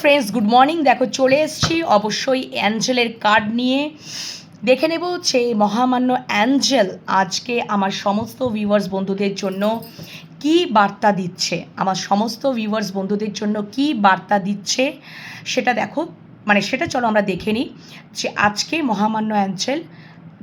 Friends good morning দেখো, চলে এসেছি অবশ্যই অ্যাঞ্জেলের কার্ড নিয়ে। দেখে নেব যে মহামান্য অ্যাঞ্জেল আজকে আমার সমস্ত ভিউয়ার্স বন্ধুদের জন্য কি বার্তা দিচ্ছে। আমার সমস্ত ভিউয়ার্স বন্ধুদের জন্য কি বার্তা দিচ্ছে সেটা দেখো। মানে সেটা চলো আমরা দেখে নিই যে আজকে মহামান্য অ্যাঞ্জেল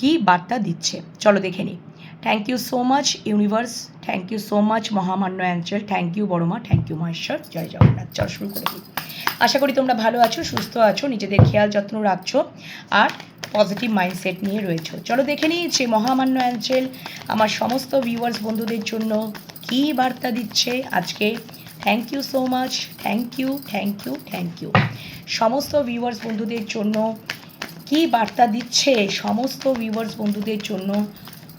কি বার্তা দিচ্ছে। চলো দেখে নিই। Thank you so much universe thank you so much মহামান্য angel. Thank you বড়মা। Thank you Maheshwar. জয় জগন্নাথ। চল শুরু করে দিই। আশা করি তোমরা ভালো আছো, সুস্থ আছো, নিজেদের খেয়াল যত্ন রাখছো আর পজিটিভ মাইন্ডসেট নিয়ে রয়েছো। চলো দেখে নিই যে মহামান্য অ্যাঞ্জেল আমার সমস্ত ভিউয়ার্স বন্ধুদের জন্য কী বার্তা দিচ্ছে আজকে। Thank you so much thank you thank you thank you সমস্ত ভিউয়ার্স বন্ধুদের জন্য কি বার্তা দিচ্ছে? সমস্ত ভিউয়ার্স বন্ধুদের জন্য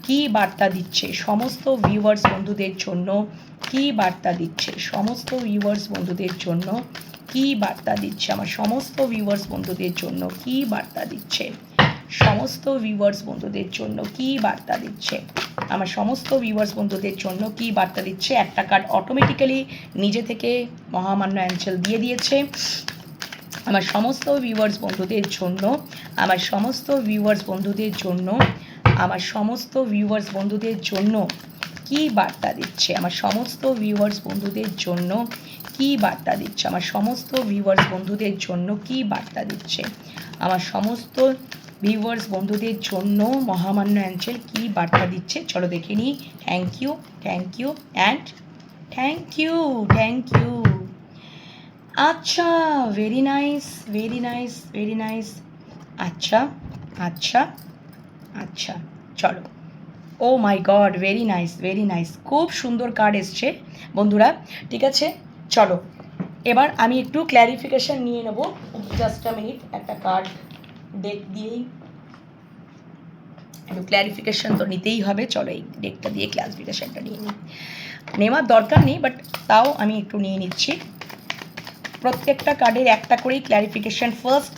কি বার্তা দিচ্ছে? সমস্ত ভিউয়ার্স বন্ধুদের জন্য কি বার্তা দিচ্ছে? সমস্ত ভিউয়ার্স বন্ধুদের জন্য কি বার্তা দিচ্ছে? আমার সমস্ত ভিউয়ার্স বন্ধুদের জন্য কি বার্তা দিচ্ছে? সমস্ত ভিউয়ার্স বন্ধুদের জন্য কি বার্তা দিচ্ছে? আমার সমস্ত ভিউয়ার্স বন্ধুদের জন্য কি বার্তা দিচ্ছে? একটা কার্ড অটোমেটিক্যালি নিজে থেকে মহামান্য অ্যাঞ্চেল দিয়ে দিয়েছে। আমার সমস্ত ভিউয়ার্স বন্ধুদের জন্য, আমার সমস্ত ভিউয়ার্স বন্ধুদের জন্য, আমার সমস্ত ভিউয়ার্স বন্ধুদের জন্য কি বার্তা দিচ্ছে? আমার সমস্ত ভিউয়ার্স বন্ধুদের জন্য কি বার্তা দিচ্ছে? আমার সমস্ত ভিউয়ার্স বন্ধুদের জন্য কি বার্তা দিচ্ছে? আমার সমস্ত ভিউয়ার্স বন্ধুদের জন্য মহামান্য অ্যাঞ্চেল কি বার্তা দিচ্ছে? চলো দেখে নিই। Thank you thank you and thank you thank you আচ্ছা very nice very nice very nice আচ্ছা আচ্ছা আচ্ছা চলো। ও my god very nice very nice খুব সুন্দর কার্ড এসছে। বন্ধুরা, ঠিক আছে? চলো, এবার আমি একটু ক্ল্যারিফিকেশন নিয়ে নেব। জাস্ট আ মিনিট একটা কার্ড ডেক দিয়েই। একটু ক্ল্যারিফিকেশন তো নিতেই হবে, চলো এই ডেকটা দিয়ে ক্লাসিফিকেশনটা নিয়ে নিই। নেওয়ার দরকার নেই বাট তাও আমি একটু নিয়ে নিচ্ছি। প্রত্যেকটা কার্ডের একটা করেই ক্ল্যারিফিকেশন ফার্স্ট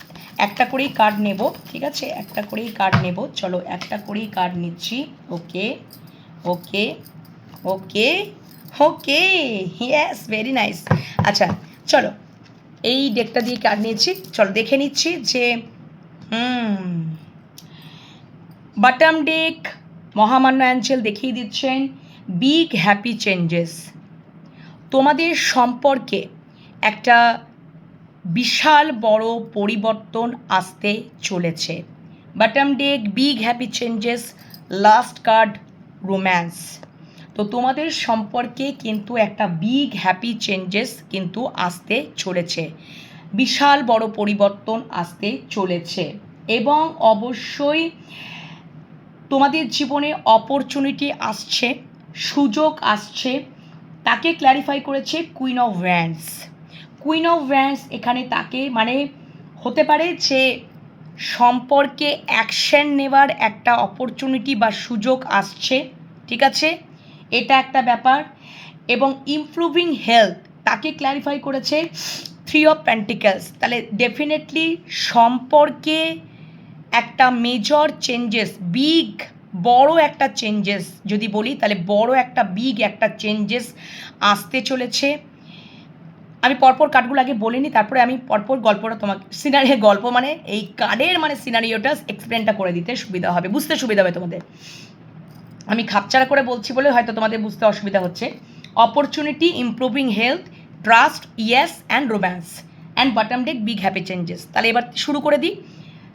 একটা করেই কার্ড নেব, ঠিক আছে? একটা করেই কার্ড নেব, চলো, একটা করেই কার্ড নিচ্ছি। Okay okay okay okay yes very nice আচ্ছা চলো, এই ডেকটা দিয়ে কার্ড নিয়েছি। চলো, দেখে নিচ্ছি যে বাটাম ডেক মহামান্য অ্যাঞ্চেল দেখিয়ে দিচ্ছেন বিগ হ্যাপি চেঞ্জেস তোমাদের সম্পর্কে একটা বিশাল বড় পরিবর্তন আসতে চলেছে। Bottom deck big happy changes last card romance তো তোমাদের সম্পর্কে কিন্তু একটা বিগ হ্যাপি চেঞ্জেস কিন্তু আসতে চলেছে। বিশাল বড় পরিবর্তন আসতে চলেছে এবং অবশ্যই তোমাদের জীবনে অপরচুনিটি আসছে, সুযোগ আসছে। তাকে ক্ল্যারিফাই করেছে queen of wands queen of wands এখানে তাকে মানে হতে পারে যে সম্পর্কে অ্যাকশন নেওয়ার একটা অপরচুনিটি বা সুযোগ আসছে, ঠিক আছে? এটা একটা ব্যাপার। এবং ইমপ্রুভিং হেলথ তাকে ক্ল্যারিফাই করেছে থ্রি অফ প্যান্টিকেলস তাহলে ডেফিনেটলি সম্পর্কে একটা মেজর চেঞ্জেস বিগ বড় একটা চেঞ্জেস যদি বলি, তাহলে বড় একটা বিগ একটা চেঞ্জেস আসতে চলেছে। আমি পরপর কার্ডগুলো আগে বলিনি তারপরে আমি পরপর গল্পটা তোমাকে সিনারি গল্প মানে এই কার্ডের মানে সিনারিওটা এক্সপ্লেনটা করে দিতে সুবিধা হবে, বুঝতে সুবিধা হবে তোমাদের। আমি খাপচারা করে বলছি বলে হয়তো তোমাদের বুঝতে অসুবিধা হচ্ছে। Opportunity improving health trust yes and romance and bottom deck big happy changes তাহলে এবার শুরু করে দিই।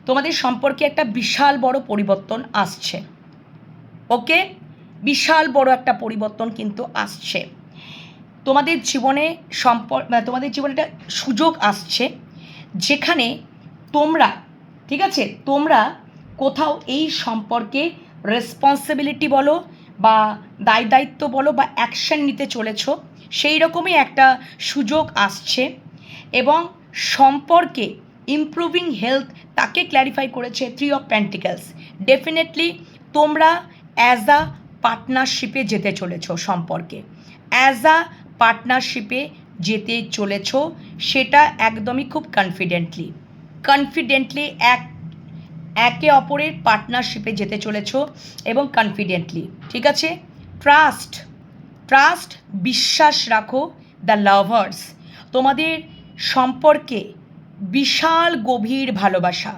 তোমাদের সম্পর্কে একটা বিশাল বড় পরিবর্তন আসছে। ওকে? বিশাল বড় একটা পরিবর্তন কিন্তু আসছে। তোমাদের জীবনে সম্পর্ক তোমাদের জীবনে একটা সুযোগ আসছে যেখানে তোমরা, ঠিক আছে? তোমরা কোথাও এই সম্পর্কে রেসপন্সিবিলিটি বলো বা দায় দায়িত্ব বলো বা অ্যাকশন নিতে চলেছ, সেই রকমই একটা সুযোগ আসছে এবং সম্পর্কে ইমপ্রুভিং হেলথ তাকে ক্ল্যারিফাই করেছে থ্রি অফ প্যান্টিকেলস ডেফিনেটলি তোমরা অ্যাজ আ পার্টনারশিপে যেতে চলেছ সম্পর্কে। অ্যাজ আ পার্টনারশিপে যেতে চলেছ, সেটা একদমই খুব কনফিডেন্টলি কনফিডেন্টলি এক একে অপরের পার্টনারশিপে যেতে চলেছ এবং কনফিডেন্টলি ঠিক আছে? ট্রাস্ট ট্রাস্ট বিশ্বাস রাখো দ্য লাভার্স তোমাদের সম্পর্কে বিশাল গভীর ভালোবাসা,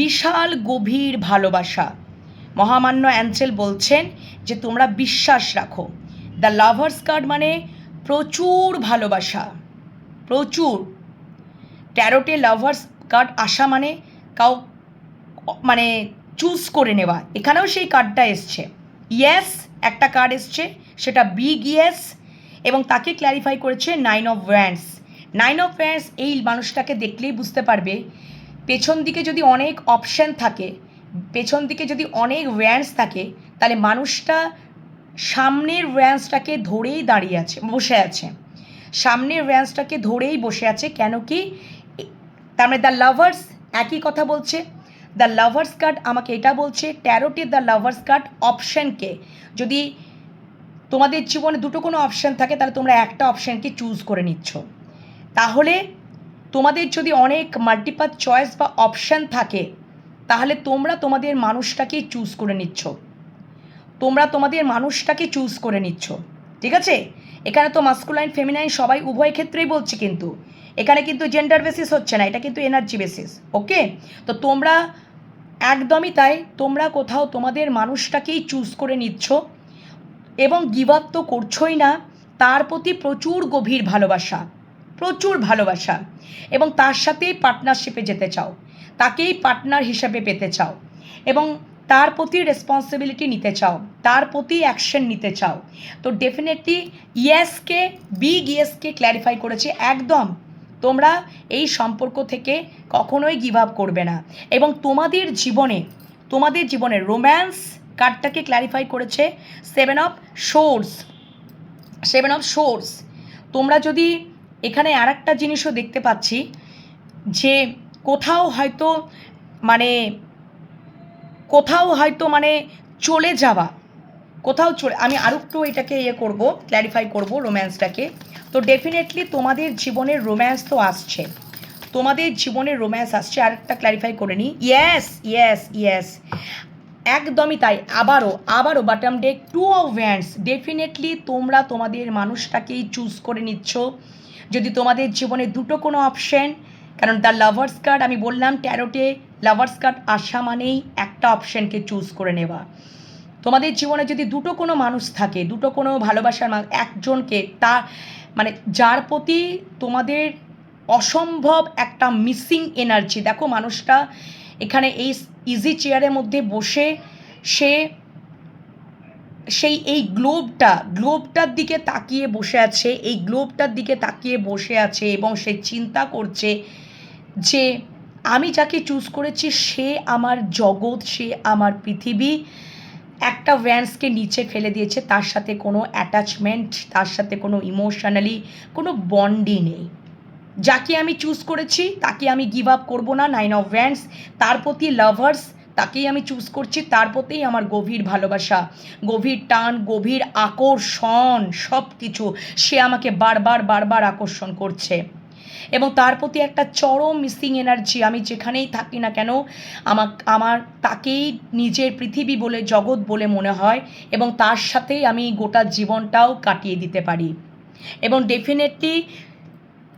বিশাল গভীর ভালোবাসা। মহামান্য অ্যাঞ্জেল বলছেন যে তোমরা বিশ্বাস রাখো। দ্য লাভার্স কার্ড মানে প্রচুর ভালোবাসা, প্রচুর। ট্যারোটে লাভার্স কার্ড আসা মানে কাউ মানে চুজ করে নেওয়া। এখানেও সেই কার্ডটা এসছে। ইয়েস একটা কার্ড এসছে। সেটা বিগ ইয়েস এবং তাকে ক্ল্যারিফাই করেছে nine of wands nine of wands এই মানুষটাকে দেখলেই বুঝতে পারবে। পেছন দিকে যদি অনেক অপশান থাকে, পেছন দিকে যদি অনেক ওয়্যান্ডস থাকে, তাহলে মানুষটা সামনের ওয়্যান্সটাকে ধরেই দাঁড়িয়ে আছে, বসে আছে। সামনের ওয়্যান্সটাকে ধরেই বসে আছে কেন কি? তার মানে দ্য লাভার্স একই কথা বলছে। দ্য লাভার্স কার্ড আমাকে এটা বলছে ট্যারোটে দ্য লাভার্স কার্ড অপশানকে যদি তোমাদের জীবনে দুটো কোনো অপশান থাকে, তাহলে তোমরা একটা অপশানকে চুজ করে নিচ্ছ। তাহলে তোমাদের যদি অনেক মাল্টিপাল চয়েস বা অপশান থাকে, তাহলে তোমরা তোমাদের মানুষটাকেই চুজ করে নিচ্ছ। তোমরা তোমাদের মানুষটাকে চুজ করে নিচ্ছ। ঠিক আছে? এখানে তো মাস্কুলাইন ফেমিনাইন সবাই উভয় ক্ষেত্রেই বলছি কিন্তু। এখানে কিন্তু জেন্ডার বেসিস হচ্ছে না, এটা কিন্তু এনার্জি বেসিস ওকে তো তোমরা একদমই তাই, তোমরা কোথাও তোমাদের মানুষটাকেই চুজ করে নিচ্ছ এবং গিভ আপ তো করছোই না, তার প্রতি প্রচুর গভীর ভালোবাসা, প্রচুর ভালোবাসা এবং তার সাথেই পার্টনারশিপে যেতে চাও, তাকেই পার্টনার হিসাবে পেতে চাও এবং তার প্রতি রেসপন্সিবিলিটি নিতে চাও, তার প্রতি অ্যাকশন নিতে চাও। তো ডেফিনেটলি ইয়েসকে বিগ ইয়েসকে ক্ল্যারিফাই করেছে, একদম তোমরা এই সম্পর্ক থেকে কখনোই গিভ আপ করবে না। এবং তোমাদের জীবনে তোমাদের জীবনে রোম্যান্স কার্ডটাকে ক্ল্যারিফাই করেছে seven of swords seven of swords তোমরা যদি এখানে আর একটা জিনিসও দেখতে পাচ্ছি, যে কোথাও হয়তো মানে কোথাও হয়তো মানে চলে যাওয়া, কোথাও চলে, আমি আরও একটু এটাকে ইয়ে করব ক্ল্যারিফাই করব রোম্যান্সটাকে তো ডেফিনেটলি তোমাদের জীবনের রোম্যান্স তো আসছে। তোমাদের জীবনের রোম্যান্স আসছে, আরেকটা ক্ল্যারিফাই করে নিই ইয়েস ইয়েস ইয়েস একদমই তাই, আবারও আবারও bottom day two of wands definitely তোমরা তোমাদের মানুষটাকেই চুজ করে নিচ্ছ। যদি তোমাদের জীবনে দুটো কোনো অপশন কারণ দ্য লাভার্স কার্ড আমি বললাম ট্যারোটে লাভার্স কার্ড আসা মানেই একটা অপশনকে চুজ করে নেওয়া। তোমাদের জীবনে যদি দুটো কোনো মানুষ থাকে, দুটো কোনো ভালোবাসার মানুষ, একজনকে তা মানে যার প্রতি তোমাদের অসম্ভব একটা মিসিং এনার্জি দেখো মানুষটা এখানে এই ইজি চেয়ারের মধ্যে বসে সে, সেই এই গ্লোবটা গ্লোবটার দিকে তাকিয়ে বসে আছে, এই গ্লোবটার দিকে তাকিয়ে বসে আছে এবং সে চিন্তা করছে যে, আমি যাকে চুজ করেছি সে আমার জগৎ, সে আমার পৃথিবী একটা ভ্যান্সকে নিচে ফেলে দিয়েছে, তার সাথে কোনো অ্যাটাচমেন্ট তার সাথে কোনো ইমোশনালি কোনো বন্ডই নেই। যাকে আমি চুজ করেছি, তাকে আমি গিভ আপ করব না নাইন অফ ভ্যান্স তার প্রতি লাভার্স তাকেই আমি চুজ করছি, তার প্রতিই আমার গভীর ভালোবাসা, গভীর টান, গভীর আকর্ষণ সব কিছু সে আমাকে বারবার বারবার আকর্ষণ করছে। এবং তার প্রতি একটা চরম মিসিং এনার্জি আমি যেখানেই থাকি না কেন আমার আমার তাকেই নিজের পৃথিবী বলে, জগৎ বলে মনে হয় এবং তার সাথেই আমি গোটা জীবনটাও কাটিয়ে দিতে পারি। এবং ডেফিনেটলি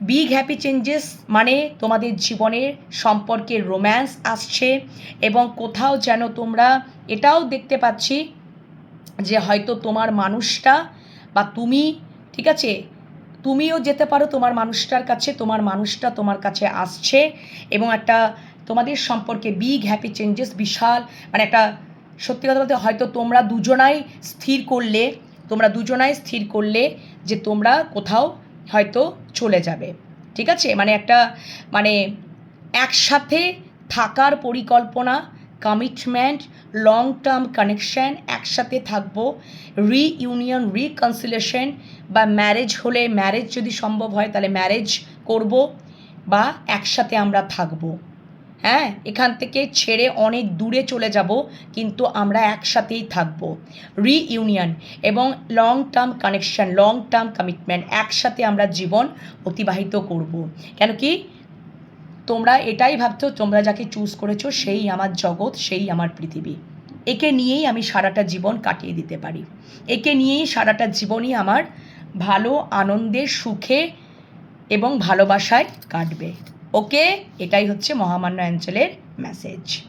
বিগ হ্যাপি চেঞ্জেস মানে তোমাদের জীবনের সম্পর্কে রোম্যান্স আসছে এবং কোথাও যেন তোমরা, এটাও দেখতে পাচ্ছি যে হয়তো তোমার মানুষটা বা তুমি, ঠিক আছে তুমিও যেতে পারো, তোমার মানুষটার কাছে, তোমার মানুষটা তোমার কাছে আসছে এবং একটা তোমাদের সম্পর্কে বিগ হ্যাপি চেঞ্জেস বিশাল মানে একটা সত্যি কথা বলতে হয়তো তোমরা দুজনাই স্থির করলে, তোমরা দুজনাই স্থির করলে যে তোমরা কোথাও হয়তো চলে যাবে। ঠিক আছে? মানে একটা মানে একসাথে থাকার পরিকল্পনা কমিটমেন্ট লং টার্ম কানেকশন একসাথে থাকব রিইউনিয়ন রিকনসিলেশন বা ম্যারেজ হলে ম্যারেজ যদি সম্ভব হয় তাহলে ম্যারেজ করব বা একসাথে আমরা থাকব। হ্যাঁ এখান থেকে ছেড়ে অনেক দূরে চলে যাব, কিন্তু আমরা একসাথেই থাকব। রিইউনিয়ন এবং long term connection long term commitment একসাথে আমরা জীবন অতিবাহিত করব। কেন কি? তোমরা এটাই ভাবছ, তোমরা যাকে চুজ করেছ, সেই আমার জগৎ, সেই আমার পৃথিবী। একে নিয়েই আমি সারাটা জীবন কাটিয়ে দিতে পারি। একে নিয়েই সারাটা জীবনই আমার ভালো, আনন্দের, সুখে এবং ভালোবাসায় কাটবে। ওকে, এটাই হচ্ছে মহামান্য অঞ্চলের মেসেজ